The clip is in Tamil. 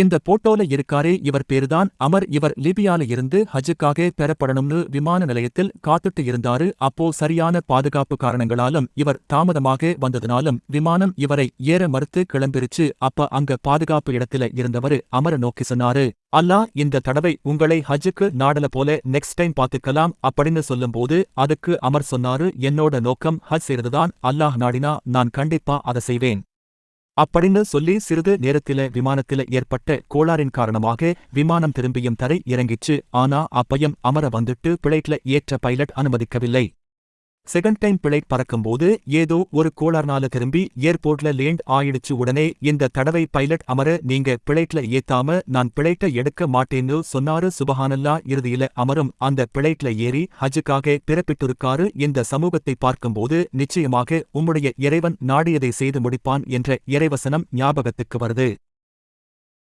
இந்த போட்டோல இருக்காரே இவர் பேருதான் அமர். இவர் லிபியால இருந்து ஹஜ்ஜுக்காக பெறப்படணும்னு விமான நிலையத்தில் காத்துட்டு இருந்தாரு. அப்போ சரியான பாதுகாப்பு காரணங்களாலும் இவர் தாமதமாக வந்ததுனாலும் விமானம் இவரை ஏற மறுத்து கிளம்பிருச்சு. அப்ப அங்க பாதுகாப்பு இடத்துல இருந்தவரு அமர நோக்கி சொன்னாரு அல்லாஹ் இந்த தடவை உங்களை ஹஜ்ஜுக்கு நாடல போல நெக்ஸ்ட் டைம் பாத்துக்கலாம் அப்படின்னு சொல்லும்போது அதுக்கு அமர் சொன்னாரு என்னோட நோக்கம் ஹஜ் செய்யறதுதான் அல்லாஹ் நாடினா நான் கண்டிப்பா அதை செய்வேன். அப்படின்னு சொல்லி சிறிது நேரத்தில விமானத்தில ஏற்பட்ட கோளாறின் காரணமாக விமானம் திரும்பியும் தரை இறங்கிச்சு. ஆனா அப்பையும் அமர வந்துட்டு பிளைட்ல ஏற்ற பைலட் அனுமதிக்கவில்லை. செகண்ட் டைம் பிளைட் பறக்கும்போது ஏதோ ஒரு கோளாறுனால திரும்பி ஏர்போர்ட்ல லேண்ட் ஆயிடுச்சு உடனே இந்த தடவை பைலட் அமர நீங்க பிளைட்ல ஏத்தாம நான் பிளைட்ட எடுக்க மாட்டேன்னு சொன்னாரு சுபஹானல்லா இறுதியில அமரும் அந்த பிளைட்ல ஏறி ஹஜ்ஜுக்காக பிறப்பிட்டிருக்காரு இந்த சமூகத்தை பார்க்கும்போது நிச்சயமாக உம்முடைய இறைவன் நாடியதை செய்து முடிப்பான் என்ற இறைவசனம் ஞாபகத்துக்கு வருது.